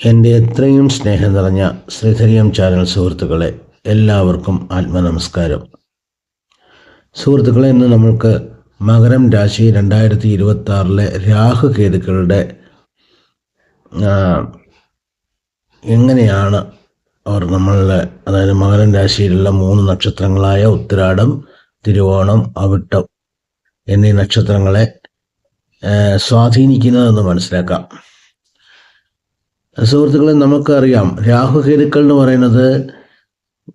എന്റെ എത്രയും സ്നേഹം നിറഞ്ഞ ശ്രീധരിയം ചാനൽ സുഹൃത്തുക്കളെ എല്ലാവർക്കും ആത്മനമസ്കാരം. സുഹൃത്തുക്കളെ ഇന്ന് നമ്മൾക്ക് മകരം രാശി രണ്ടായിരത്തി ഇരുപത്തി ആറിലെ രാഹുകേതുക്കളുടെ എങ്ങനെയാണ് അവർ നമ്മളുടെ അതായത് മകരം രാശിയിലുള്ള മൂന്ന് നക്ഷത്രങ്ങളായ ഉത്തരാടം തിരുവോണം അവിട്ടം എന്നീ നക്ഷത്രങ്ങളെ സ്വാധീനിക്കുന്നതെന്ന് മനസ്സിലാക്കാം. സുഹൃത്തുക്കളെ നമുക്കറിയാം രാഹുകേതുക്കൾ എന്ന് പറയുന്നത്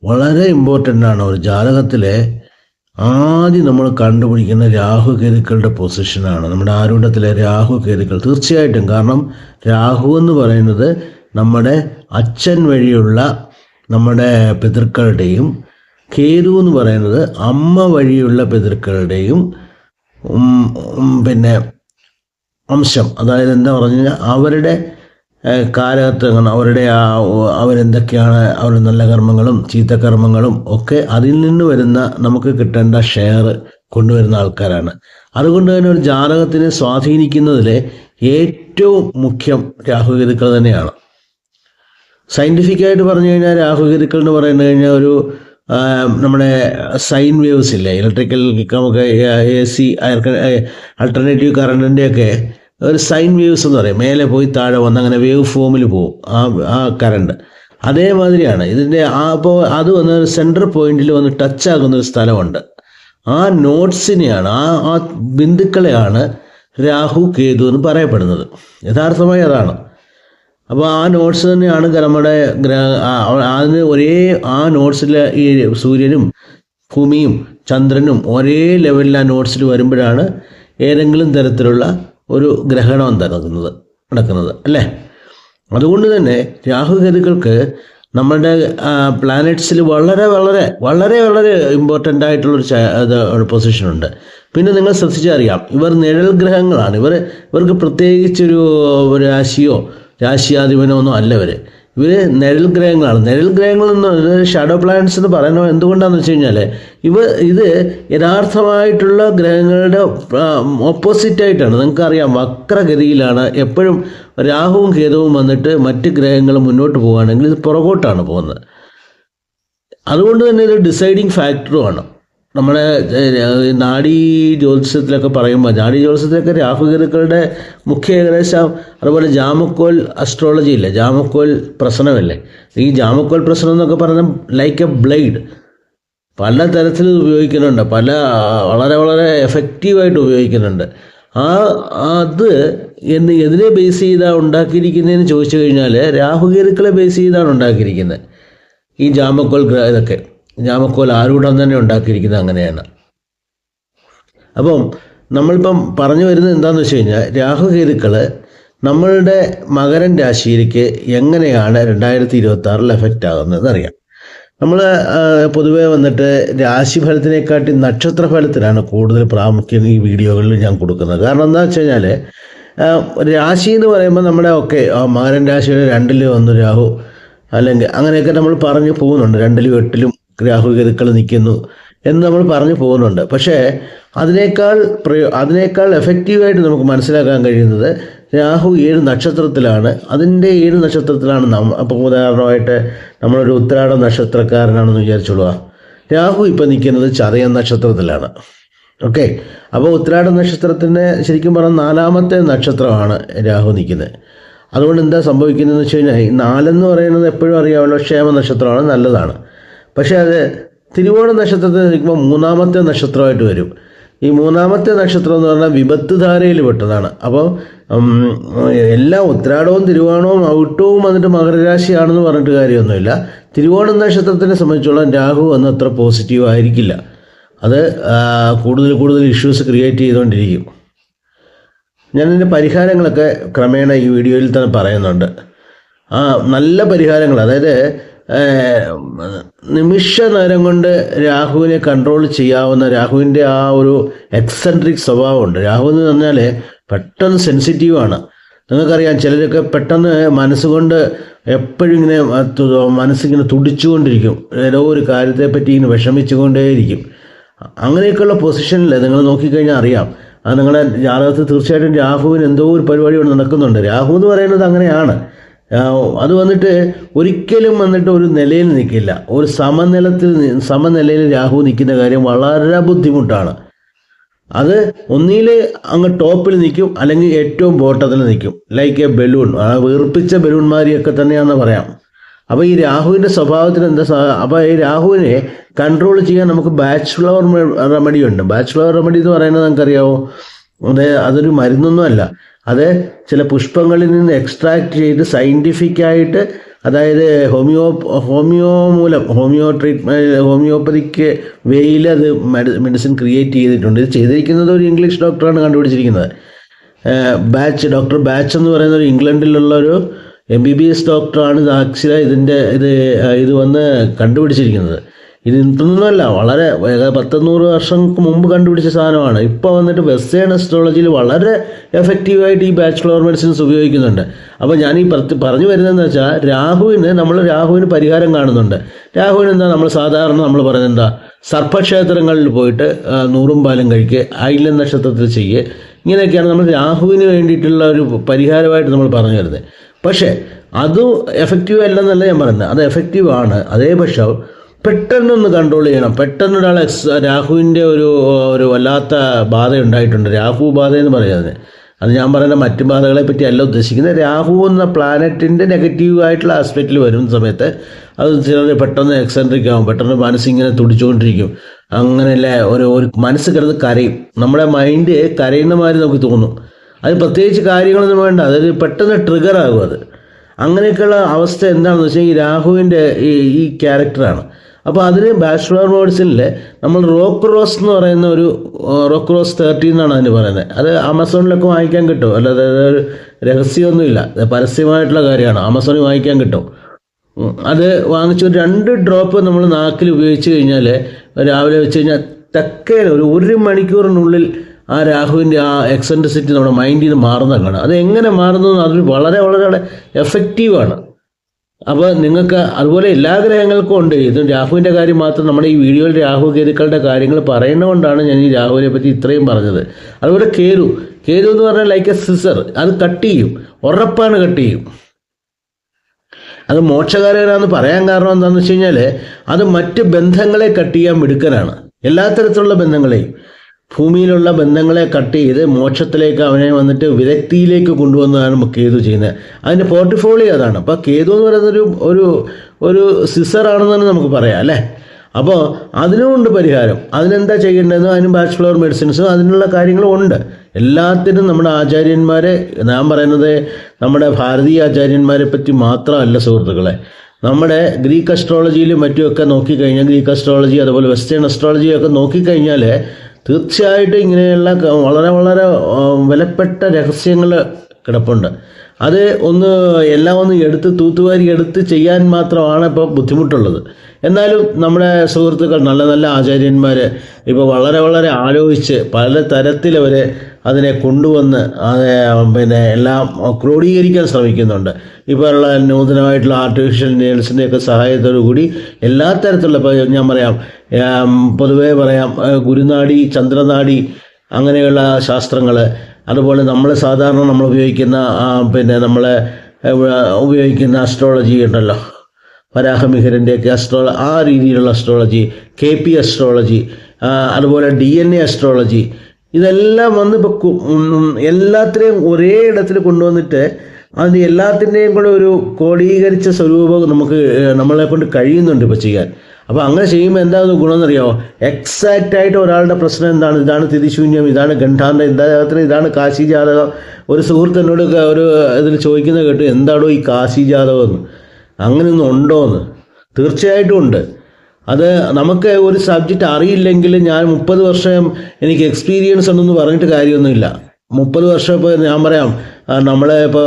വളരെ ഇമ്പോർട്ടന്റ് ആണ്. ഒരു ജാതകത്തിലെ ആദ്യം നമ്മൾ കണ്ടുപിടിക്കുന്ന രാഹുകേതുക്കളുടെ പൊസിഷനാണ് നമ്മുടെ ആരൂഢത്തിലെ രാഹുകേതുക്കൾ തീർച്ചയായിട്ടും. കാരണം രാഹു എന്ന് പറയുന്നത് നമ്മുടെ അച്ഛൻ വഴിയുള്ള നമ്മുടെ പിതൃക്കളുടെയും കേതു എന്ന് പറയുന്നത് അമ്മ വഴിയുള്ള പിതൃക്കളുടെയും പിന്നെ അംശം. അതായത് എന്താ പറഞ്ഞു കഴിഞ്ഞാൽ അവരുടെ കാലഘട്ടങ്ങൾ അവരുടെ ആ അവരെന്തൊക്കെയാണ് അവരുടെ നല്ല കർമ്മങ്ങളും ചീത്ത കർമ്മങ്ങളും ഒക്കെ അതിൽ നിന്ന് വരുന്ന നമുക്ക് കിട്ടേണ്ട ഷെയർ കൊണ്ടുവരുന്ന ആൾക്കാരാണ്. അതുകൊണ്ട് തന്നെ ഒരു ജാതകത്തിനെ സ്വാധീനിക്കുന്നതിൽ ഏറ്റവും മുഖ്യം രാഹുകേതുക്കൾ തന്നെയാണ്. സയന്റിഫിക്കായിട്ട് പറഞ്ഞു കഴിഞ്ഞാൽ രാഹുകേതുക്കൾ എന്ന് പറയുന്നത് കഴിഞ്ഞാൽ ഒരു നമ്മുടെ സൈൻ വേവ്സ് ഇല്ലേ ഇലക്ട്രിക്കൽ നമുക്ക് എ സി അൾട്ടർനേറ്റീവ് കറണ്ടിന്റെ ഒക്കെ ഒരു സൈൻ വേവ്സ് എന്ന് പറയും. മേലെ പോയി താഴെ വന്ന് അങ്ങനെ വേവ് ഫോമിൽ പോകും ആ ആ കറണ്ട്. അതേമാതിരിയാണ്. ഇതിന്റെ ആ അപ്പോൾ അത് വന്ന് സെൻട്രൽ പോയിന്റിൽ വന്ന് ടച്ച് ആകുന്ന ഒരു സ്ഥലമുണ്ട്. ആ നോട്ട്സിനെയാണ് ആ ആ ബിന്ദുക്കളെയാണ് രാഹു കേതു എന്ന് പറയപ്പെടുന്നത്. യഥാർത്ഥമായി അതാണ്. അപ്പോൾ ആ നോട്ട്സ് തന്നെയാണ് നമ്മുടെ അതിന് ഒരേ ആ നോട്ട്സിൽ ഈ സൂര്യനും ഭൂമിയും ചന്ദ്രനും ഒരേ ലെവലിൽ ആ നോട്ട്സിൽ വരുമ്പോഴാണ് ഏതെങ്കിലും തരത്തിലുള്ള ഒരു ഗ്രഹണം നടക്കുന്നത് നടക്കുന്നത് അല്ലേ? അതുകൊണ്ട് തന്നെ രാഹുകേതുക്കൾക്ക് നമ്മളുടെ പ്ലാനറ്റ്സിൽ വളരെ വളരെ വളരെ വളരെ ഇമ്പോർട്ടന്റ് ആയിട്ടുള്ളൊരു പൊസിഷൻ ഉണ്ട്. പിന്നെ നിങ്ങൾ ശ്രദ്ധിച്ചറിയാം ഇവർ നിഴൽ ഗ്രഹങ്ങളാണ്. ഇവർ ഇവർക്ക് പ്രത്യേകിച്ചൊരു രാശിയോ രാശിയാധിപനോ ഒന്നും അല്ല ഇവർ നെരൽ ഗ്രഹങ്ങളാണ്. നെരൽ ഗ്രഹങ്ങൾ എന്ന് ഷാഡോ പ്ലാനറ്റ്സ് എന്ന് പറയുന്നത് എന്തുകൊണ്ടാണെന്ന് വെച്ച് കഴിഞ്ഞാൽ ഇവ ഇത് യഥാർത്ഥമായിട്ടുള്ള ഗ്രഹങ്ങളുടെ ഓപ്പോസിറ്റ് ആയിട്ടാണ്. നിങ്ങൾക്കറിയാം വക്രഗതിയിലാണ് എപ്പോഴും രാഹുവും കേതുവും വന്നിട്ട് മറ്റ് ഗ്രഹങ്ങൾ മുന്നോട്ട് പോവുകയാണെങ്കിൽ ഇത് പുറകോട്ടാണ് പോകുന്നത്. അതുകൊണ്ട് തന്നെ ഇത് ഡിസൈഡിങ് ഫാക്ടറുമാണ് നമ്മുടെ നാഡീ ജ്യോതിഷത്തിലൊക്കെ പറയുമ്പോൾ നാഡീ ജ്യോതിഷത്തിലൊക്കെ രാഹുകേതുക്കളുടെ മുഖ്യ ഏകദേശം അതുപോലെ ജാമക്കോൽ അസ്ട്രോളജി ഇല്ലേ? ജാമക്കോൽ പ്രശ്നമല്ലേ? ഈ ജാമക്കോൽ പ്രശ്നം എന്നൊക്കെ പറഞ്ഞാൽ ലൈക്ക് എ ബ്ലേഡ് പല തരത്തിൽ ഉപയോഗിക്കുന്നുണ്ട്. പല വളരെ വളരെ എഫക്റ്റീവായിട്ട് ഉപയോഗിക്കുന്നുണ്ട്. ആ അത് എന്ന് എതിനെ ബേസ് ചെയ്താണ് ഉണ്ടാക്കിയിരിക്കുന്നതെന്ന് ചോദിച്ചു കഴിഞ്ഞാൽ രാഹുകേതുക്കളെ ബേസ് ചെയ്താണ് ഉണ്ടാക്കിയിരിക്കുന്നത്. ഈ ജാമക്കോൽ ഇതൊക്കെ. ജാമക്കോൽ ആരൂഢം തന്നെ ഉണ്ടാക്കിയിരിക്കുന്നത് അങ്ങനെയാണ്. അപ്പം നമ്മളിപ്പം പറഞ്ഞു വരുന്നത് എന്താണെന്ന് വെച്ച് കഴിഞ്ഞാൽ രാഹുകേതുക്കൾ നമ്മളുടെ മകരൻ രാശിയിലേക്ക് എങ്ങനെയാണ് രണ്ടായിരത്തി ഇരുപത്തി ആറിൽ എഫക്റ്റ് ആകുന്നത് അറിയാം നമ്മൾ പൊതുവേ വന്നിട്ട് രാശിഫലത്തിനെക്കാട്ടി നക്ഷത്രഫലത്തിനാണ് കൂടുതൽ പ്രാമുഖ്യം ഈ വീഡിയോകളിൽ ഞാൻ കൊടുക്കുന്നത്. കാരണം എന്താ വെച്ച് കഴിഞ്ഞാൽ രാശി എന്ന് പറയുമ്പോൾ നമ്മുടെ ഒക്കെ മകരൻ രാശിയുടെ രണ്ടിൽ വന്നു രാഹു അല്ലെങ്കിൽ അങ്ങനെയൊക്കെ നമ്മൾ പറഞ്ഞു പോകുന്നുണ്ട്. രണ്ടിലും എട്ടിലും രാഹു ഗതുക്കൾ നിൽക്കുന്നു എന്ന് നമ്മൾ പറഞ്ഞു പോകുന്നുണ്ട്. പക്ഷേ അതിനേക്കാൾ പ്രയോ അതിനേക്കാൾ എഫക്റ്റീവായിട്ട് നമുക്ക് മനസ്സിലാക്കാൻ കഴിയുന്നത് രാഹു ഏഴ് നക്ഷത്രത്തിലാണ്. അതിന്റെ ഏഴ് നക്ഷത്രത്തിലാണ് നമ്മൾ അപ്പോൾ ഉദാഹരണമായിട്ട് നമ്മളൊരു ഉത്തരാട നക്ഷത്രക്കാരനാണെന്ന് വിചാരിച്ചോളുക രാഹു ഇപ്പോൾ നിൽക്കുന്നത് ചതയ നക്ഷത്രത്തിലാണ്. ഓക്കെ? അപ്പോൾ ഉത്തരാട നക്ഷത്രത്തിന്റെ ശരിക്കും പറഞ്ഞാൽ നാലാമത്തെ നക്ഷത്രമാണ് രാഹു നിൽക്കുന്നത്. അതുകൊണ്ട് എന്താ സംഭവിക്കുന്നതെന്ന് വെച്ച് കഴിഞ്ഞാൽ നാലെന്ന് പറയുന്നത് എപ്പോഴും അറിയാമല്ലോ ക്ഷേമ നക്ഷത്രമാണ് നല്ലതാണ്. പക്ഷേ അത് തിരുവോണ നക്ഷത്രത്തിൽ നിൽക്കുമ്പോൾ മൂന്നാമത്തെ നക്ഷത്രമായിട്ട് വരും. ഈ മൂന്നാമത്തെ നക്ഷത്രം എന്ന് പറഞ്ഞാൽ വിപത്ത് ധാരയിൽ പെട്ടതാണ്. അപ്പോൾ എല്ലാ ഉത്രാടവും തിരുവോണവും ഔട്ടവും വന്നിട്ട് മകരരാശിയാണെന്ന് പറഞ്ഞിട്ട് കാര്യമൊന്നുമില്ല. തിരുവോണ നക്ഷത്രത്തിനെ സംബന്ധിച്ചോളം രാഹു അന്ന് അത്ര പോസിറ്റീവ് ആയിരിക്കില്ല. അത് കൂടുതൽ കൂടുതൽ ഇഷ്യൂസ് ക്രിയേറ്റ് ചെയ്തുകൊണ്ടിരിക്കും. ഞാൻ ഇതിന്റെ പരിഹാരങ്ങളൊക്കെ ക്രമേണ ഈ വീഡിയോയിൽ തന്നെ പറയുന്നുണ്ട്. ആ നല്ല പരിഹാരങ്ങൾ. അതായത് നിമിഷ നേരം കൊണ്ട് രാഹുവിനെ കൺട്രോൾ ചെയ്യാവുന്ന രാഹുവിന്റെ ആ ഒരു എക്സെൻട്രിക് സ്വഭാവമുണ്ട്. രാഹു എന്ന് പറഞ്ഞാൽ പെട്ടെന്ന് സെൻസിറ്റീവാണ് നിങ്ങൾക്കറിയാം ചിലരൊക്കെ പെട്ടെന്ന് മനസ്സുകൊണ്ട് എപ്പോഴും ഇങ്ങനെ മനസ്സിങ്ങനെ തുടിച്ചുകൊണ്ടിരിക്കും. ഏതോ ഒരു കാര്യത്തെപ്പറ്റി ഇങ്ങനെ വിഷമിച്ചുകൊണ്ടേയിരിക്കും. അങ്ങനെയൊക്കെയുള്ള പൊസിഷനിൽ നിങ്ങൾ നോക്കിക്കഴിഞ്ഞാൽ അറിയാം. അത് നിങ്ങളുടെ ജാതകത്തിൽ തീർച്ചയായിട്ടും രാഹുവിന് എന്തോ ഒരു പരിപാടി ഇവിടെ നടക്കുന്നുണ്ട്. രാഹു എന്ന് പറയുന്നത് അങ്ങനെയാണ്. അത് വന്നിട്ട് ഒരിക്കലും വന്നിട്ട് ഒരു നിലയിൽ നിൽക്കില്ല. ഒരു സമനിലത്തിൽ സമനിലയിൽ രാഹു നിൽക്കുന്ന കാര്യം വളരെ ബുദ്ധിമുട്ടാണ്. അത് ഒന്നിയിൽ അങ്ങ് ടോപ്പിൽ നിൽക്കും അല്ലെങ്കിൽ ഏറ്റവും ബോട്ടത്തിൽ നിൽക്കും. ലൈക്ക് എ ബലൂൺ ആ വീർപ്പിച്ച ബലൂൺമാരിയൊക്കെ തന്നെയാണെന്ന് പറയാം. അപ്പോൾ ഈ രാഹുവിന്റെ സ്വഭാവത്തിന് എന്താ അപ്പോൾ ഈ രാഹുവിനെ കൺട്രോൾ ചെയ്യാൻ നമുക്ക് ബാച്ചുലർ റെമഡി ഉണ്ട്. ബാച്ചുലർ റെമഡി എന്ന് പറയുന്നത് നമുക്കറിയാമോ അത് അതൊരു മരുന്നൊന്നും അല്ല അത് ചില പുഷ്പങ്ങളിൽ നിന്ന് എക്സ്ട്രാക്ട് ചെയ്ത് സയന്റിഫിക്കായിട്ട് അതായത് ഹോമിയോ ഹോമിയോ മൂലം ഹോമിയോ ട്രീറ്റ്മെന്റ് ഹോമിയോപ്പതിക്ക് വേയിൽ അത് മെഡിസിൻ ക്രിയേറ്റ് ചെയ്തിട്ടുണ്ട്. ഇത് ചെയ്തിരിക്കുന്നത് ഒരു ഇംഗ്ലീഷ് ഡോക്ടറാണ് കണ്ടുപിടിച്ചിരിക്കുന്നത്. ബാച്ച് ഡോക്ടർ ബാച്ച് എന്ന് പറയുന്ന ഒരു ഇംഗ്ലണ്ടിലുള്ള ഒരു എം ബി ബി എസ് ഡോക്ടറാണ് ആക്ച്വലി ഇതിന്റെ ഇത് ഇത് വന്ന് കണ്ടുപിടിച്ചിരിക്കുന്നത്. ഇത് ഇന്നല്ല വളരെ പത്തൊന്നൂറ് വർഷം വർഷങ്ങൾക്ക് മുമ്പ് കണ്ടുപിടിച്ച സാധനമാണ്. ഇപ്പോൾ വന്നിട്ട് വെസ്റ്റേൺ അസ്ട്രോളജിയിൽ വളരെ എഫക്റ്റീവായിട്ട് ഈ ബാച്ചുലർ മെഡിസിൻസ് ഉപയോഗിക്കുന്നുണ്ട്. അപ്പോൾ ഞാൻ ഈ പറ- പറഞ്ഞു വരുന്നതെന്ന് വെച്ചാൽ രാഹുവിന് നമ്മൾ രാഹുവിന് പരിഹാരം കാണുന്നുണ്ട്. രാഹുവിന് എന്താ നമ്മൾ സാധാരണ നമ്മൾ പറയുന്നത് എന്താ? സർപ്പക്ഷേത്രങ്ങളിൽ പോയിട്ട് നൂറും പാലും കഴിക്കുക ആയില്യം നക്ഷത്രത്തിൽ ചെയ്യുക ഇങ്ങനെയൊക്കെയാണ് നമ്മൾ രാഹുവിന് വേണ്ടിയിട്ടുള്ള ഒരു പരിഹാരമായിട്ട് നമ്മൾ പറഞ്ഞു വരുന്നത്. പക്ഷേ അതും എഫക്റ്റീവ് അല്ലെന്നല്ല ഞാൻ പറയുന്നത്. അത് എഫക്റ്റീവ് ആണ്. അതേ പെട്ടെന്നൊന്ന് കൺട്രോൾ ചെയ്യണം. പെട്ടെന്ന് ഒരാൾ എക്സ് രാഹുവിന്റെ ഒരു ഒരു വല്ലാത്ത ബാധ ഉണ്ടായിട്ടുണ്ട് രാഹു ബാധ എന്ന് പറയുന്നത് അത് ഞാൻ പറയുന്ന മറ്റു ബാധകളെ പറ്റി അല്ല ഉദ്ദേശിക്കുന്നത്. രാഹു എന്ന പ്ലാനറ്റിന്റെ നെഗറ്റീവ് ആയിട്ടുള്ള ആസ്പെക്റ്റിൽ വരുന്ന സമയത്ത് അത് ചിലർ പെട്ടെന്ന് എക്സെൻട്രിക് ആവും. പെട്ടെന്ന് മനസ്സിങ്ങനെ തുടിച്ചുകൊണ്ടിരിക്കും. അങ്ങനെയല്ല ഒരു ഒരു മനസ്സ് കിടന്ന് കരയും. നമ്മുടെ മൈൻഡ് കരയുന്ന മാതിരി നമുക്ക് തോന്നും. അത് പ്രത്യേകിച്ച് കാര്യങ്ങളൊന്നും വേണ്ട. അതൊരു പെട്ടെന്ന് ട്രിഗർ ആകും അത്. അങ്ങനെയൊക്കെയുള്ള അവസ്ഥ എന്താണെന്ന് വെച്ചാൽ ഈ രാഹുവിന്റെ ഈ ഈ ക്യാരക്ടറാണ് അപ്പോൾ അതിന് ബാച്ചുലർ മെഡിസിനിൽ നമ്മൾ റോക്ക് റോസ് എന്ന് പറയുന്ന ഒരു റോക്ക് റോസ് തേർട്ടി എന്നാണ് അതിന് പറയുന്നത്. അത് ആമസോണിലൊക്കെ വാങ്ങിക്കാൻ കിട്ടും. അല്ലാതെ രഹസ്യമൊന്നുമില്ല. അത് പരസ്യമായിട്ടുള്ള കാര്യമാണ്. ആമസോണിൽ വാങ്ങിക്കാൻ കിട്ടും. അത് വാങ്ങിച്ച് രണ്ട് ഡ്രോപ്പ് നമ്മൾ നാക്കിൽ ഉപയോഗിച്ച് കഴിഞ്ഞാൽ രാവിലെ വെച്ച് കഴിഞ്ഞാൽ തെക്കേന ഒരു ഒരു മണിക്കൂറിനുള്ളിൽ ആ രാഹുവിന്റെ ആ എക്സെൻട്രിസിറ്റി നമ്മുടെ മൈൻഡിൽ നിന്ന് മാറുന്ന കാണാം അത് എങ്ങനെ മാറുന്നു അതൊരു വളരെ വളരെ എഫക്റ്റീവാണ് അപ്പോൾ നിങ്ങൾക്ക് അതുപോലെ എല്ലാ ഗ്രഹങ്ങൾക്കും ഉണ്ട്. ഇത് രാഹുവിന്റെ കാര്യം മാത്രം നമ്മുടെ ഈ വീഡിയോയിൽ രാഹു കേതുക്കളുടെ കാര്യങ്ങൾ പറയുന്നതുകൊണ്ടാണ് ഞാൻ ഈ രാഹുവിനെ പറ്റി ഇത്രയും പറഞ്ഞത്. അതുപോലെ കേരു കേരു എന്ന് പറഞ്ഞാൽ ലൈക്ക് എ സിസർ അത് കട്ട് ചെയ്യും. ഉറപ്പാണ് കട്ട് ചെയ്യും. അത് മോക്ഷകാരകരാന്ന് പറയാൻ കാരണം എന്താണെന്ന് വെച്ച് കഴിഞ്ഞാൽ അത് മറ്റ് ബന്ധങ്ങളെ കട്ട് ചെയ്യാൻ മിടുക്കനാണ്. എല്ലാ തരത്തിലുള്ള ബന്ധങ്ങളെയും. ഭൂമിയിലുള്ള ബന്ധങ്ങളെ കട്ട് ചെയ്ത് മോക്ഷത്തിലേക്ക് അവനെ വന്നിട്ട് വിരക്തിയിലേക്ക് കൊണ്ടുവന്നതാണ് കേതു ചെയ്യുന്നത്. അതിന്റെ പോർട്ട്ഫോളിയോ അതാണ്. അപ്പോൾ കേതു എന്ന് പറയുന്നൊരു ഒരു ഒരു സിസറാണെന്ന് തന്നെ നമുക്ക് പറയാം അല്ലേ? അപ്പോൾ അതിനുമുണ്ട് പരിഹാരം. അതിനെന്താ ചെയ്യേണ്ടതെന്ന് അതിന് ബാച്ചുലർ മെഡിസിൻസും അതിനുള്ള കാര്യങ്ങളും ഉണ്ട്. എല്ലാത്തിനും നമ്മുടെ ആചാര്യന്മാരെ ഞാൻ പറയുന്നത് നമ്മുടെ ഭാരതീയ ആചാര്യന്മാരെ പറ്റി മാത്രമല്ല സുഹൃത്തുക്കളെ. നമ്മുടെ ഗ്രീക്ക് അസ്ട്രോളജിയിലും മറ്റുമൊക്കെ നോക്കിക്കഴിഞ്ഞാൽ ഗ്രീക്ക് അസ്ട്രോളജി അതുപോലെ വെസ്റ്റേൺ അസ്ട്രോളജിയൊക്കെ നോക്കിക്കഴിഞ്ഞാൽ തീർച്ചയായിട്ടും ഇങ്ങനെയുള്ള വളരെ വളരെ വിലപ്പെട്ട രഹസ്യങ്ങൾ കിടപ്പുണ്ട്. അത് ഒന്ന് എല്ലാം ഒന്ന് എടുത്ത് തൂത്തുവാരി എടുത്ത് ചെയ്യാൻ മാത്രമാണ് ഇപ്പോൾ ബുദ്ധിമുട്ടുള്ളത്. എന്നാലും നമ്മുടെ സുഹൃത്തുക്കൾ നല്ല നല്ല ആചാര്യന്മാർ ഇപ്പോൾ വളരെ വളരെ ആലോചിച്ച് പല തരത്തിലവർ അതിനെ കൊണ്ടുവന്ന് പിന്നെ എല്ലാം ക്രോഡീകരിക്കാൻ ശ്രമിക്കുന്നുണ്ട്. ഇപ്പോൾ ഉള്ള നൂതനമായിട്ടുള്ള ആർട്ടിഫിഷ്യൽ ഇന്റലിജൻസിന്റെയൊക്കെ സഹായത്തോടു കൂടി എല്ലാ തരത്തിലുള്ള ഇപ്പോൾ ഞാൻ പറയാം പൊതുവേ പറയാം ഗുരുനാടി ചന്ദ്രനാടി അങ്ങനെയുള്ള ശാസ്ത്രങ്ങൾ അതുപോലെ നമ്മൾ സാധാരണ നമ്മൾ ഉപയോഗിക്കുന്ന പിന്നെ നമ്മൾ ഉപയോഗിക്കുന്ന അസ്ട്രോളജി ഉണ്ടല്ലോ. വരാഹമിഹിരന്റെയൊക്കെ അസ്ട്രോള ആ രീതിയിലുള്ള അസ്ട്രോളജി കെ പി അസ്ട്രോളജി അതുപോലെ ഡി എൻ എ അസ്ട്രോളജി ഇതെല്ലാം വന്ന് ഇപ്പോൾ എല്ലാത്തിനെയും ഒരേ ഇടത്തിൽ കൊണ്ടുവന്നിട്ട് അത് എല്ലാത്തിന്റെയും കൂടെ ഒരു കോടീകരിച്ച സ്വരൂപം നമുക്ക് നമ്മളെ കൊണ്ട് കഴിയുന്നുണ്ട് ഇപ്പോൾ ചെയ്യാൻ. അപ്പോൾ അങ്ങനെ ചെയ്യുമ്പോൾ എന്താണ് ഗുണമെന്നറിയാമോ എക്സാക്റ്റ് ആയിട്ട് ഒരാളുടെ പ്രശ്നം എന്താണ്? ഇതാണ് തിരിശൂന്യം ഇതാണ് ഗണ്ഡാന്തം ഇദ്ദേഹത്തിന് ഇതാണ് കാശി ജാതകം. ഒരു സുഹൃത്ത് എന്നോട് ഒരു ഇതിൽ ചോദിക്കുന്നത് കേട്ടു എന്താണോ ഈ കാശി ജാതകം എന്ന്. അങ്ങനെയൊന്നും ഉണ്ടോ എന്ന് തീർച്ചയായിട്ടും ഉണ്ട്. അത് നമുക്ക് ഒരു സബ്ജക്റ്റ് അറിയില്ലെങ്കിൽ ഞാൻ മുപ്പത് വർഷം എനിക്ക് എക്സ്പീരിയൻസ് ഉണ്ടെന്ന് പറഞ്ഞിട്ട് കാര്യമൊന്നുമില്ല. മുപ്പത് വർഷം ഇപ്പോൾ ഞാൻ പറയാം നമ്മളെ ഇപ്പോൾ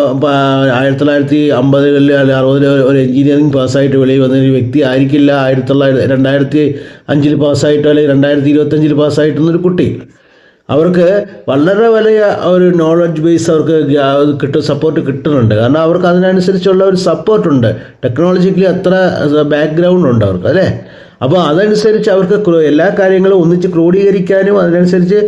ആയിരത്തി തൊള്ളായിരത്തി അമ്പതുകളിൽ അല്ലെങ്കിൽ അറുപതിൽ ഒരു എഞ്ചിനീയറിംഗ് പാസ്സായിട്ട് വെളിയിൽ വന്ന ഒരു വ്യക്തി ആയിരിക്കില്ല ആയിരത്തി തൊള്ളായിരത്തി രണ്ടായിരത്തി അഞ്ചിൽ പാസ്സായിട്ടോ അല്ലെങ്കിൽ രണ്ടായിരത്തി ഇരുപത്തഞ്ചിൽ പാസ്സായിട്ടൊന്നൊരു കുട്ടി. അവർക്ക് വളരെ വലിയ ഒരു നോളജ് ബേസ് അവർക്ക് കിട്ടും സപ്പോർട്ട് കിട്ടുന്നുണ്ട്. കാരണം അവർക്ക് അതിനനുസരിച്ചുള്ള ഒരു സപ്പോർട്ടുണ്ട് ടെക്നോളജിക്കലി അത്ര ബാക്ക്ഗ്രൗണ്ട് ഉണ്ട് അവർക്ക് അല്ലേ? അപ്പോൾ അതനുസരിച്ച് അവർക്ക് എല്ലാ കാര്യങ്ങളും ഒന്നിച്ച് ക്രോഡീകരിക്കാനും അതിനനുസരിച്ച്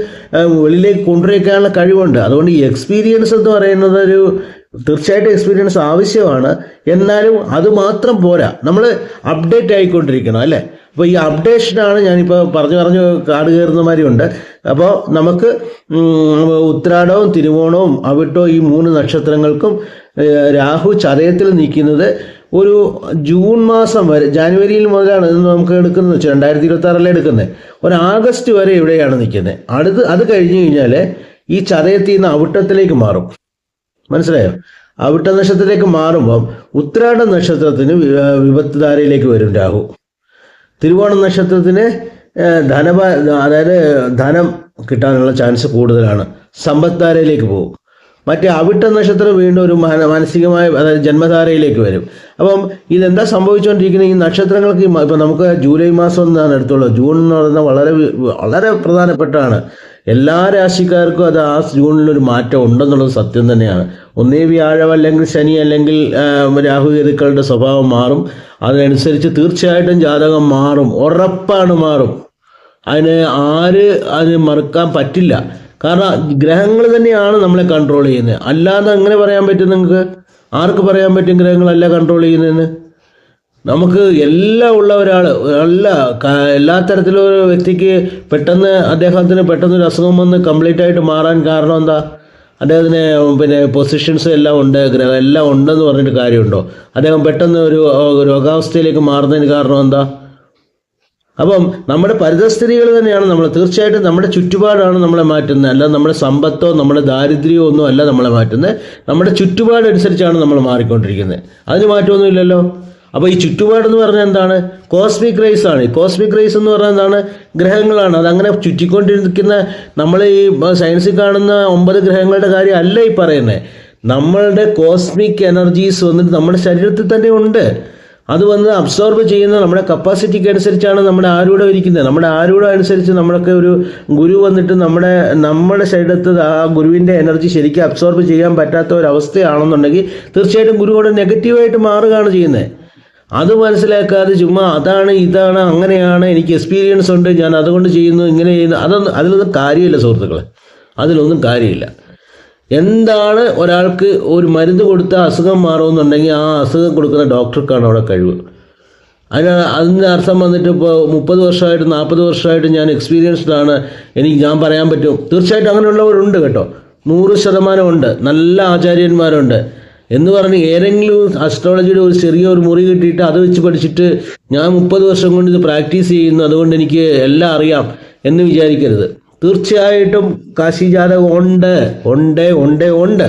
വെളിയിലേക്ക് കൊണ്ടുവയ്ക്കാനുള്ള കഴിവുണ്ട്. അതുകൊണ്ട് ഈ എക്സ്പീരിയൻസ് എന്ന് പറയുന്നത് ഒരു തീർച്ചയായിട്ടും എക്സ്പീരിയൻസ് ആവശ്യമാണ്. എന്നാലും അത് മാത്രം പോരാ. നമ്മൾ അപ്ഡേറ്റ് ആയിക്കൊണ്ടിരിക്കണം അല്ലേ? അപ്പോൾ ഈ അപ്ഡേഷനാണ് ഞാനിപ്പോൾ പറഞ്ഞു പറഞ്ഞു കാട് കയറുന്ന മാതിരിയുണ്ട് അപ്പോൾ നമുക്ക് ഉത്രാടവും തിരുവോണവും അവിട്ടോ ഈ മൂന്ന് നക്ഷത്രങ്ങൾക്കും രാഹു ചതയത്തിൽ നിൽക്കുന്നത് ഒരു ജൂൺ മാസം വരെ ജാനുവരിയിൽ മുതലാണ് ഇത് നമുക്ക് എടുക്കുന്നത് വെച്ചാൽ രണ്ടായിരത്തി ഇരുപത്തി ആറിലെ എടുക്കുന്നത്. ഒരു ആഗസ്റ്റ് വരെ ഇവിടെയാണ് നിൽക്കുന്നത്. അടുത്ത് അത് കഴിഞ്ഞു കഴിഞ്ഞാൽ ഈ ചതയത്തിൽ നിന്ന് അവിട്ടത്തിലേക്ക് മാറും. മനസ്സിലായോ? അവിട്ട നക്ഷത്രത്തിലേക്ക് മാറുമ്പം ഉത്രാട നക്ഷത്രത്തിന് വി- ആ, വിപത്ത് ധാരയിലേക്ക് വരും രാഹു. തിരുവോണ നക്ഷത്രത്തിന് ധന ധനപ അതായത് ധനം കിട്ടാനുള്ള ചാൻസ് കൂടുതലാണ്. സമ്പദ്ധാരയിലേക്ക് പോകും. മറ്റേ അവിട്ട നക്ഷത്രം വീണ്ടും ഒരു മാനസികമായ അതായത് ജന്മധാരയിലേക്ക് വരും. അപ്പം ഇതെന്താ സംഭവിച്ചുകൊണ്ടിരിക്കുന്ന ഈ നക്ഷത്രങ്ങൾക്ക് ഇപ്പം നമുക്ക് ജൂലൈ മാസം എന്നാണ് എടുത്തുള്ളത്. ജൂൺ എന്ന് പറയുന്നത് വളരെ വളരെ പ്രധാനപ്പെട്ടാണ്. എല്ലാ രാശിക്കാർക്കും അത് ആ ഒരു മാറ്റം ഉണ്ടെന്നുള്ളത് സത്യം തന്നെയാണ്. ഒന്നേ വ്യാഴം അല്ലെങ്കിൽ ശനി അല്ലെങ്കിൽ രാഹു രാഹുകേതുക്കളുടെ സ്വഭാവം മാറും. അതിനനുസരിച്ച് തീർച്ചയായിട്ടും ജാതകം മാറും. ഉറപ്പാണ് മാറും. അതിന് ആര് അതിന് മറുക്കാൻ പറ്റില്ല. കാരണം ഗ്രഹങ്ങൾ തന്നെയാണ് നമ്മളെ കൺട്രോൾ ചെയ്യുന്നത്. അല്ലാതെ എങ്ങനെ പറയാൻ പറ്റും നിങ്ങൾക്ക്? ആർക്ക് പറയാൻ പറ്റും ഗ്രഹങ്ങളല്ല കൺട്രോൾ ചെയ്യുന്നതെന്ന്? നമുക്ക് എല്ലാം ഉള്ള ഒരാൾ അല്ല എല്ലാ തരത്തിലും ഒരു വ്യക്തിക്ക് പെട്ടെന്ന് അദ്ദേഹത്തിന് പെട്ടെന്ന് ഒരു അസുഖം വന്ന് കംപ്ലീറ്റ് ആയിട്ട് മാറാൻ കാരണം എന്താ? അദ്ദേഹത്തിന് പിന്നെ പൊസിഷൻസ് എല്ലാം ഉണ്ട് ഗ്രഹം എല്ലാം ഉണ്ടെന്ന് പറഞ്ഞിട്ട് കാര്യമുണ്ടോ? അദ്ദേഹം പെട്ടെന്ന് ഒരു രോഗാവസ്ഥയിലേക്ക് മാറുന്നതിന് കാരണം എന്താ? അപ്പം നമ്മുടെ പരിതസ്ഥിതികൾ തന്നെയാണ് നമ്മൾ തീർച്ചയായിട്ടും നമ്മുടെ ചുറ്റുപാടാണ് നമ്മളെ മാറ്റുന്നത്. അല്ല നമ്മുടെ സമ്പത്തോ നമ്മുടെ ദാരിദ്ര്യമോ ഒന്നും അല്ല നമ്മളെ മാറ്റുന്നത്. നമ്മുടെ ചുറ്റുപാടനുസരിച്ചാണ് നമ്മൾ മാറിക്കൊണ്ടിരിക്കുന്നത്. അതിന് മാറ്റമൊന്നുമില്ലല്ലോ അപ്പോൾ ഈ ചുറ്റുപാടെന്ന് പറഞ്ഞാൽ എന്താണ്? കോസ്മിക് റേസ് ആണ്. കോസ്മിക് റേസ് എന്ന് പറഞ്ഞാൽ എന്താണ്? ഗ്രഹങ്ങളാണ്. അതങ്ങനെ ചുറ്റിക്കൊണ്ടിരിക്കുന്ന നമ്മൾ ഈ സയൻസിൽ കാണുന്ന ഒമ്പത് ഗ്രഹങ്ങളുടെ കാര്യം അല്ല ഈ പറയുന്നത്. നമ്മളുടെ കോസ്മിക് എനർജീസ് വന്നിട്ട് നമ്മുടെ ശരീരത്തിൽ തന്നെ ഉണ്ട്. അത് വന്ന് അബ്സോർബ് ചെയ്യുന്ന നമ്മുടെ കപ്പാസിറ്റിക്ക് അനുസരിച്ചാണ് നമ്മുടെ ആരൂഢം ഇരിക്കുന്നത്. നമ്മുടെ ആരൂഢം അനുസരിച്ച് നമ്മളൊക്കെ ഒരു ഗുരു വന്നിട്ട് നമ്മുടെ നമ്മുടെ ശരീരത്ത് ആ ഗുരുവിന്റെ എനർജി ശരിക്കും അബ്സോർബ് ചെയ്യാൻ പറ്റാത്ത ഒരു അവസ്ഥയാണെന്നുണ്ടെങ്കിൽ തീർച്ചയായിട്ടും ഗുരുവോട് നെഗറ്റീവായിട്ട് മാറുകയാണ് ചെയ്യുന്നത്. അത് മനസ്സിലാക്കാതെ ചുമ്മാ അതാണ് ഇതാണ് അങ്ങനെയാണ് എനിക്ക് എക്സ്പീരിയൻസ് ഉണ്ട് ഞാൻ അതുകൊണ്ട് ചെയ്യുന്നു ഇങ്ങനെ ചെയ്യുന്നു അതൊന്നും അതിലൊന്നും കാര്യമില്ല സുഹൃത്തുക്കളെ. അതിലൊന്നും കാര്യമില്ല. എന്താണ് ഒരാൾക്ക് ഒരു മരുന്ന് കൊടുത്ത അസുഖം മാറുമെന്നുണ്ടെങ്കിൽ ആ അസുഖം കൊടുക്കുന്ന ഡോക്ടർക്കാണ് അവിടെ കഴിവ്. അതിന് അതിന്റെ അർത്ഥം വന്നിട്ട് ഇപ്പോൾ മുപ്പത് വർഷമായിട്ട് നാൽപ്പത് വർഷമായിട്ട് ഞാൻ എക്സ്പീരിയൻസ്ഡ് ആണ്. എനിക്ക് ഞാൻ പറയാൻ പറ്റും. തീർച്ചയായിട്ടും അങ്ങനെയുള്ളവരുണ്ട് കേട്ടോ. നൂറ് ശതമാനമുണ്ട്. നല്ല ആചാര്യന്മാരുണ്ട്. എന്ന് പറഞ്ഞ് ഏതെങ്കിലും അസ്ട്രോളജിയുടെ ഒരു ചെറിയ ഒരു മുറി കിട്ടിയിട്ട് അത് വെച്ച് പഠിച്ചിട്ട് ഞാൻ മുപ്പത് വർഷം കൊണ്ട് ഇത് പ്രാക്ടീസ് ചെയ്യുന്നു. അതുകൊണ്ട് എനിക്ക് എല്ലാം അറിയാം എന്ന് വിചാരിക്കരുത്. തീർച്ചയായിട്ടും കാശി ജാതകം ഉണ്ട് ഉണ്ട് ഉണ്ട് ഉണ്ട്.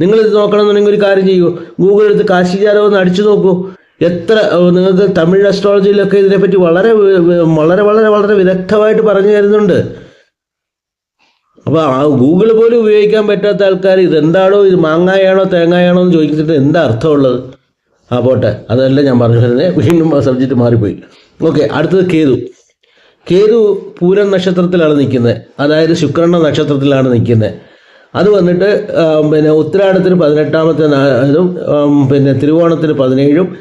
നിങ്ങൾ നിങ്ങളിത് നോക്കണമെന്നുണ്ടെങ്കിൽ ഒരു കാര്യം ചെയ്യൂ. ഗൂഗിൾ എടുത്ത് കാശി ജാതകം ഒന്ന് അടിച്ചു നോക്കൂ. എത്ര നിങ്ങൾക്ക് തമിഴ് അസ്ട്രോളജിയിലൊക്കെ ഇതിനെപ്പറ്റി വളരെ വളരെ വളരെ വളരെ വിദഗ്ധമായിട്ട് പറഞ്ഞു തരുന്നുണ്ട്. അപ്പോൾ ആ ഗൂഗിൾ പോലും ഉപയോഗിക്കാൻ പറ്റാത്ത ആൾക്കാർ ഇതെന്താണോ ഇത് മാങ്ങായാണോ തേങ്ങായാണോ എന്ന് ചോദിച്ചിട്ട് എന്താ അർത്ഥമുള്ളത്? ആ പോട്ടെ. അതല്ല ഞാൻ പറഞ്ഞു വരുന്നത് വീണ്ടും സബ്ജക്റ്റ് മാറിപ്പോയി. ഓക്കെ അടുത്തത് കേതു. കേതു പൂരൻ നക്ഷത്രത്തിലാണ് നിൽക്കുന്നത്. അതായത് ശുക്രണ്ണ നക്ഷത്രത്തിലാണ് നിൽക്കുന്നത്. അത് വന്നിട്ട് പിന്നെ ഉത്തരാടത്തിന് പതിനെട്ടാമത്തെ നാ- ഇതും ആം, പിന്നെ തിരുവോണത്തിന് പതിനേഴും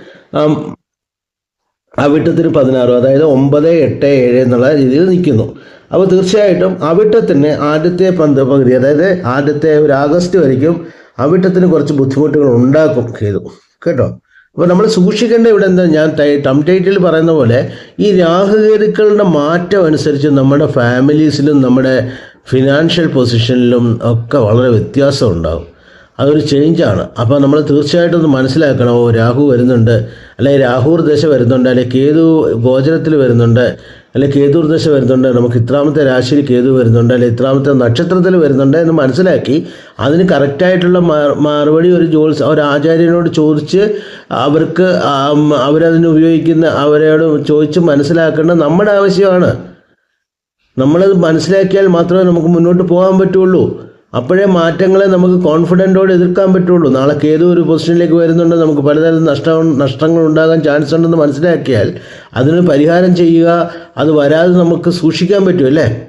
അവിട്ടത്തിന് പതിനാറും അതായത് ഒമ്പത് എട്ട് ഏഴ് എന്നുള്ള രീതിയിൽ നിൽക്കുന്നു. അപ്പോൾ തീർച്ചയായിട്ടും അവിട്ടത്തിന് ആദ്യത്തെ പന്ത് പകുതി അതായത് ആദ്യത്തെ ഒരു ആഗസ്റ്റ് വരയ്ക്കും അവിട്ടത്തിന് കുറച്ച് ബുദ്ധിമുട്ടുകൾ ഉണ്ടാക്കും കേതു. കേട്ടോ? അപ്പോൾ നമ്മൾ സൂക്ഷിക്കേണ്ട ഇവിടെ എന്താ? ഞാൻ ടൈ- ടൈറ്റിൽ പറയുന്ന പോലെ ഈ രാഹുകേതുക്കളുടെ മാറ്റം അനുസരിച്ച് നമ്മുടെ ഫാമിലീസിലും നമ്മുടെ ഫിനാൻഷ്യൽ പൊസിഷനിലും ഒക്കെ വളരെ വ്യത്യാസം ഉണ്ടാകും അതൊരു ചേഞ്ചാണ് അപ്പോൾ നമ്മൾ തീർച്ചയായിട്ടും ഒന്ന് മനസ്സിലാക്കണം ഓ രാഹു വരുന്നുണ്ട് അല്ലെങ്കിൽ രാഹുർ ദശ വരുന്നുണ്ട് അല്ലെങ്കിൽ കേതു ഗോചരത്തിൽ വരുന്നുണ്ട് അല്ലെങ്കിൽ കേതുർദശ വരുന്നുണ്ട് നമുക്ക് ഇത്രാമത്തെ രാശിയിൽ കേതു വരുന്നുണ്ട് അല്ലെങ്കിൽ ഇത്രാമത്തെ നക്ഷത്രത്തിൽ വരുന്നുണ്ട് എന്ന് മനസ്സിലാക്കി അതിന് കറക്റ്റായിട്ടുള്ള മറുപടി ഒരു ജോത്സ് ഒരു ആചാര്യനോട് ചോദിച്ച് അവർക്ക് അവരതിന് ഉപയോഗിക്കുന്ന അവരോട് ചോദിച്ച് മനസ്സിലാക്കേണ്ടത് നമ്മുടെ ആവശ്യമാണ്. നമ്മളത് മനസ്സിലാക്കിയാൽ മാത്രമേ നമുക്ക് മുന്നോട്ട് പോകാൻ പറ്റുള്ളൂ. അപ്പോഴേ മാറ്റങ്ങളെ നമുക്ക് കോൺഫിഡന്റോടെ എതിർക്കാൻ പറ്റുള്ളൂ. നാളെ ഏതോ ഒരു പൊസിഷനിലേക്ക് വരുന്നുണ്ട്. നമുക്ക് പലതരം നഷ്ടം നഷ്ടങ്ങൾ ഉണ്ടാകാൻ ചാൻസ് ഉണ്ടെന്ന് മനസ്സിലാക്കിയാൽ അതിന് പരിഹാരം ചെയ്യുക അത് വരാതെ നമുക്ക് സൂക്ഷിക്കാൻ പറ്റും അല്ലേ?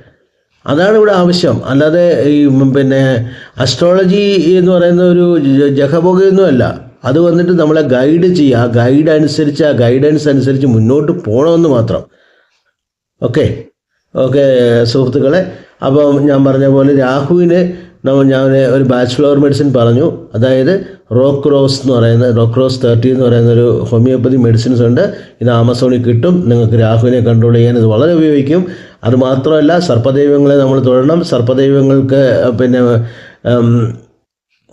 അതാണ് ഇവിടെ ആവശ്യം. അല്ലാതെ ഈ പിന്നെ അസ്ട്രോളജി എന്ന് പറയുന്ന ഒരു ജഹബോഗയൊന്നുമല്ല അത് വന്നിട്ട് നമ്മളെ ഗൈഡ് ചെയ്യുക. ആ ഗൈഡ് അനുസരിച്ച് ആ ഗൈഡൻസ് അനുസരിച്ച് മുന്നോട്ട് പോകണമെന്ന് മാത്രം. ഓക്കെ ഓക്കെ സുഹൃത്തുക്കളെ. അപ്പം ഞാൻ പറഞ്ഞ പോലെ രാഹുവിന് ഞാൻ ഒരു ബാച്ചിലർ മെഡിസിൻ പറഞ്ഞു. അതായത് റോക്രോസ് എന്ന് പറയുന്ന റോക്രോസ് തേർട്ടി എന്ന് പറയുന്ന ഒരു ഹോമിയോപ്പതി മെഡിസിൻസ് ഉണ്ട്. ഇത് ആമസോണിൽ കിട്ടും. നിങ്ങൾക്ക് രാഹുവിനെ കൺട്രോൾ ചെയ്യാൻ ഇത് വളരെ ഉപയോഗിക്കും. അതുമാത്രമല്ല സർപ്പദൈവങ്ങളെ നമ്മൾ തൊഴണം. സർപ്പദൈവങ്ങൾക്ക് പിന്നെ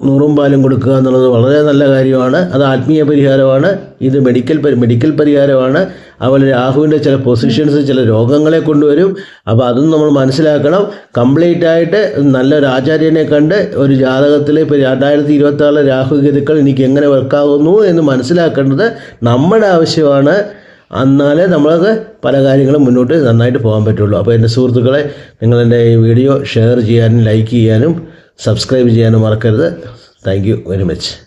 നൂറും പാലും കൊടുക്കുക എന്നുള്ളത് വളരെ നല്ല കാര്യമാണ്. അത് ആത്മീയ പരിഹാരമാണ്. ഇത് മെഡിക്കൽ മെഡിക്കൽ പരിഹാരമാണ്. അതുപോലെ രാഹുവിന്റെ ചില പൊസിഷൻസ് ചില രോഗങ്ങളെ കൊണ്ടുവരും. അപ്പോൾ അതും നമ്മൾ മനസ്സിലാക്കണം. കംപ്ലീറ്റ് ആയിട്ട് നല്ലൊരു ആചാര്യനെ കണ്ട് ഒരു ജാതകത്തിൽ ഇപ്പോൾ രണ്ടായിരത്തി ഇരുപത്തി ആറിലെ രാഹു ഗതുക്കൾ എനിക്ക് എങ്ങനെ വർക്കാകുന്നു എന്ന് മനസ്സിലാക്കേണ്ടത് നമ്മുടെ ആവശ്യമാണ്. എന്നാലേ നമ്മൾക്ക് പല കാര്യങ്ങളും മുന്നോട്ട് നന്നായിട്ട് പോകാൻ പറ്റുള്ളൂ. അപ്പോൾ എന്റെ സുഹൃത്തുക്കളെ നിങ്ങളെന്റെ ഈ വീഡിയോ ഷെയർ ചെയ്യാനും ലൈക്ക് ചെയ്യാനും സബ്സ്ക്രൈബ് ചെയ്യാനും മറക്കരുത്. Thank very much